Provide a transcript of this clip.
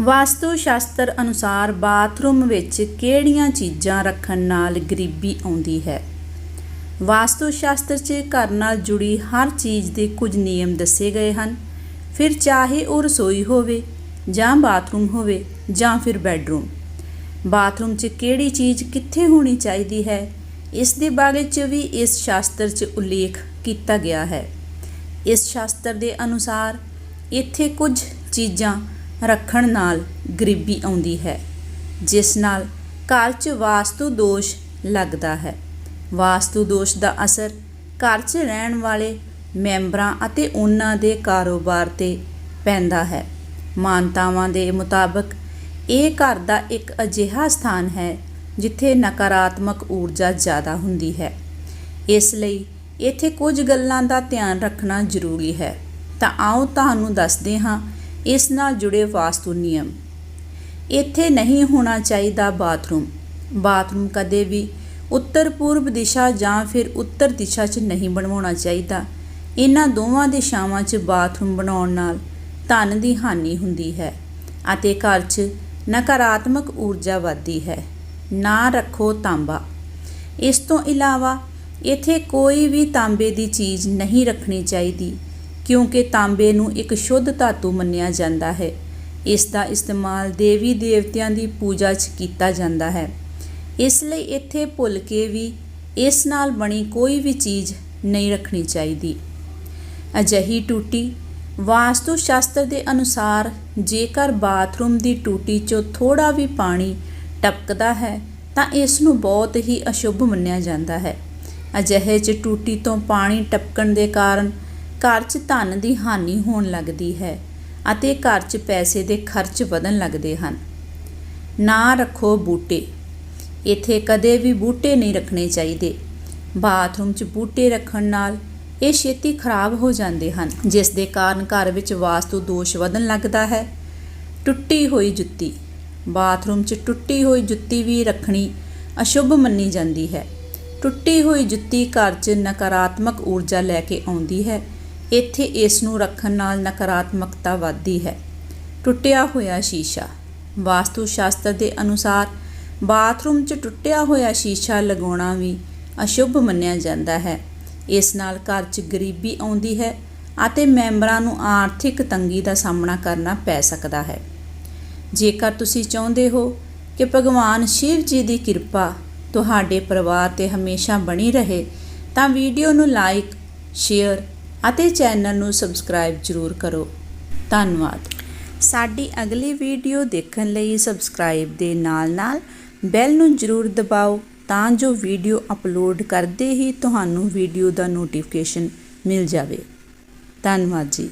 ਵਾਸਤੂ ਸ਼ਾਸਤਰ ਅਨੁਸਾਰ ਬਾਥਰੂਮ ਵਿੱਚ ਕਿਹੜੀਆਂ ਚੀਜ਼ਾਂ ਰੱਖਣ ਨਾਲ ਗਰੀਬੀ ਆਉਂਦੀ ਹੈ? ਵਾਸਤੂ ਸ਼ਾਸਤਰ 'ਚ ਘਰ ਨਾਲ ਜੁੜੀ ਹਰ ਚੀਜ਼ ਦੇ ਕੁਝ ਨਿਯਮ ਦੱਸੇ ਗਏ ਹਨ। ਫਿਰ ਚਾਹੇ ਉਹ ਰਸੋਈ ਹੋਵੇ ਜਾਂ ਬਾਥਰੂਮ ਹੋਵੇ ਜਾਂ ਫਿਰ ਬੈੱਡਰੂਮ। ਬਾਥਰੂਮ 'ਚ ਕਿਹੜੀ ਚੀਜ਼ ਕਿੱਥੇ ਹੋਣੀ ਚਾਹੀਦੀ ਹੈ? ਇਸ ਦੇ ਬਾਰੇ 'ਚ ਵੀ ਇਸ ਸ਼ਾਸਤਰ 'ਚ ਉਲੇਖ ਕੀਤਾ ਗਿਆ ਹੈ। ਇਸ ਸ਼ਾਸਤਰ ਦੇ ਅਨੁਸਾਰ ਇੱਥੇ ਕੁਝ ਚੀਜ਼ਾਂ ਰੱਖਣ ਨਾਲ ਗਰੀਬੀ ਆਉਂਦੀ ਹੈ, ਜਿਸ ਨਾਲ ਘਰ 'ਚ ਵਾਸਤੂ ਦੋਸ਼ ਲੱਗਦਾ ਹੈ। ਵਾਸਤੂ ਦੋਸ਼ ਦਾ ਅਸਰ ਘਰ 'ਚ ਰਹਿਣ ਵਾਲੇ ਮੈਂਬਰਾਂ ਅਤੇ ਉਹਨਾਂ ਦੇ ਕਾਰੋਬਾਰ ਤੇ ਪੈਂਦਾ ਹੈ। ਮਾਨਤਾਵਾਂ ਦੇ ਮੁਤਾਬਕ, ਇਹ ਘਰ ਦਾ ਇੱਕ ਅਜਿਹਾ ਸਥਾਨ ਹੈ ਜਿੱਥੇ ਨਕਾਰਾਤਮਕ ਊਰਜਾ ਜ਼ਿਆਦਾ ਹੁੰਦੀ ਹੈ। ਇਸ ਲਈ ਇੱਥੇ ਕੁਝ ਗੱਲਾਂ ਦਾ ਧਿਆਨ ਰੱਖਣਾ ਜ਼ਰੂਰੀ ਹੈ। ਤਾਂ ਆਓ ਤੁਹਾਨੂੰ ਦੱਸਦੇ ਹਾਂ ਇਸ ਨਾਲ ਜੁੜੇ ਵਾਸਤੂ ਨਿਯਮ। ਇੱਥੇ ਨਹੀਂ ਹੋਣਾ ਚਾਹੀਦਾ ਬਾਥਰੂਮ। ਬਾਥਰੂਮ ਕਦੇ ਵੀ ਉੱਤਰ ਪੂਰਬ ਦਿਸ਼ਾ ਜਾਂ ਫਿਰ ਉੱਤਰ ਦਿਸ਼ਾ 'ਚ ਨਹੀਂ ਬਣਵਾਉਣਾ ਚਾਹੀਦਾ। ਇਹਨਾਂ ਦੋਵਾਂ ਦਿਸ਼ਾਵਾਂ 'ਚ ਬਾਥਰੂਮ ਬਣਾਉਣ ਨਾਲ ਧਨ ਦੀ ਹਾਨੀ ਹੁੰਦੀ ਹੈ ਅਤੇ ਘਰ 'ਚ ਨਕਾਰਾਤਮਕ ਊਰਜਾ ਵੱਧਦੀ ਹੈ। ਨਾ ਰੱਖੋ ਤਾਂਬਾ। ਇਸ ਤੋਂ ਇਲਾਵਾ ਇੱਥੇ ਕੋਈ ਵੀ ਤਾਂਬੇ ਦੀ ਚੀਜ਼ ਨਹੀਂ ਰੱਖਣੀ ਚਾਹੀਦੀ। ਕਿਉਂਕਿ ਤਾਂਬੇ ਨੂੰ ਇੱਕ ਸ਼ੁੱਧ ਧਾਤੂ ਮੰਨਿਆ ਜਾਂਦਾ ਹੈ। ਇਸ ਦਾ ਇਸਤੇਮਾਲ ਦੇਵੀ ਦੇਵਤਿਆਂ ਦੀ ਪੂਜਾ 'ਚ ਕੀਤਾ ਜਾਂਦਾ ਹੈ। ਇਸ ਲਈ ਇੱਥੇ ਭੁੱਲ ਕੇ ਵੀ ਇਸ ਨਾਲ ਬਣੀ ਕੋਈ ਵੀ ਚੀਜ਼ ਨਹੀਂ ਰੱਖਣੀ ਚਾਹੀਦੀ। ਅਜਿਹੀ ਟੂਟੀ ਵਾਸਤੂ ਸ਼ਾਸਤਰ ਦੇ ਅਨੁਸਾਰ ਜੇਕਰ ਬਾਥਰੂਮ ਦੀ ਟੂਟੀ 'ਚੋਂ ਥੋੜਾ ਵੀ ਪਾਣੀ ਟਪਕਦਾ ਹੈ, ਤਾਂ ਇਸ ਨੂੰ ਬਹੁਤ ਹੀ ਅਸ਼ੁਭ ਮੰਨਿਆ ਜਾਂਦਾ ਹੈ। ਅਜਿਹੇ 'ਚ ਟੂਟੀ ਤੋਂ ਪਾਣੀ ਟਪਕਣ ਦੇ ਕਾਰਨ ਘਰ 'ਚ ਧਨ ਦੀ ਹਾਨੀ ਹੋਣ ਲੱਗਦੀ ਹੈ ਅਤੇ ਘਰ 'ਚ ਪੈਸੇ ਦੇ ਖਰਚ ਵਧਣ ਲੱਗਦੇ ਹਨ। ਨਾ ਰੱਖੋ ਬੂਟੇ। ਇੱਥੇ ਕਦੇ ਵੀ ਬੂਟੇ ਨਹੀਂ ਰੱਖਣੇ ਚਾਹੀਦੇ। ਬਾਥਰੂਮ 'ਚ ਬੂਟੇ ਰੱਖਣ ਨਾਲ ਇਹ ਛੇਤੀ ਖਰਾਬ ਹੋ ਜਾਂਦੇ ਹਨ, ਜਿਸ ਦੇ ਕਾਰਨ ਘਰ ਵਿੱਚ ਵਾਸਤੂ ਦੋਸ਼ ਵਧਣ ਲੱਗਦਾ ਹੈ। ਟੁੱਟੀ ਹੋਈ ਜੁੱਤੀ। ਬਾਥਰੂਮ 'ਚ ਟੁੱਟੀ ਹੋਈ ਜੁੱਤੀ ਵੀ ਰੱਖਣੀ ਅਸ਼ੁਭ ਮੰਨੀ ਜਾਂਦੀ ਹੈ। ਟੁੱਟੀ ਹੋਈ ਜੁੱਤੀ ਘਰ 'ਚ ਨਕਾਰਾਤਮਕ ਊਰਜਾ ਲੈ ਕੇ ਆਉਂਦੀ ਹੈ ਇੱਥੇ ਇਸ ਨੂੰ ਰੱਖਣ ਨਾਲ ਨਕਾਰਾਤਮਕਤਾ ਵੱਧਦੀ ਹੈ। ਟੁੱਟਿਆ ਹੋਇਆ ਸ਼ੀਸ਼ਾ। ਵਾਸਤੂ ਸ਼ਾਸਤਰ ਦੇ ਅਨੁਸਾਰ ਬਾਥਰੂਮ 'ਚ ਟੁੱਟਿਆ ਹੋਇਆ ਸ਼ੀਸ਼ਾ ਲਗਾਉਣਾ ਵੀ ਅਸ਼ੁਭ ਮੰਨਿਆ ਜਾਂਦਾ ਹੈ। ਇਸ ਨਾਲ ਘਰ 'ਚ ਗਰੀਬੀ ਆਉਂਦੀ ਹੈ ਅਤੇ ਮੈਂਬਰਾਂ ਨੂੰ ਆਰਥਿਕ ਤੰਗੀ ਦਾ ਸਾਹਮਣਾ ਕਰਨਾ ਪੈ ਸਕਦਾ ਹੈ। ਜੇਕਰ ਤੁਸੀਂ ਚਾਹੁੰਦੇ ਹੋ ਕਿ ਭਗਵਾਨ ਸ਼ਿਵ ਜੀ ਦੀ ਕਿਰਪਾ ਤੁਹਾਡੇ ਪਰਿਵਾਰ ਤੇ ਹਮੇਸ਼ਾ ਬਣੀ ਰਹੇ, ਤਾਂ ਵੀਡੀਓ ਨੂੰ ਲਾਈਕ, ਸ਼ੇਅਰ ਅਤੇ ਚੈਨਲ ਨੂੰ ਸਬਸਕ੍ਰਾਈਬ ਜ਼ਰੂਰ ਕਰੋ। ਧੰਨਵਾਦ। ਸਾਡੀ ਅਗਲੀ ਵੀਡੀਓ ਦੇਖਣ ਲਈ ਸਬਸਕ੍ਰਾਈਬ ਦੇ ਨਾਲ-ਨਾਲ ਬੈਲ ਨੂੰ ਜ਼ਰੂਰ ਦਬਾਓ ਤਾਂ ਜੋ ਵੀਡੀਓ ਅਪਲੋਡ ਕਰਦੇ ਹੀ ਤੁਹਾਨੂੰ ਵੀਡੀਓ ਦਾ ਨੋਟੀਫਿਕੇਸ਼ਨ ਮਿਲ ਜਾਵੇ। ਧੰਨਵਾਦ ਜੀ।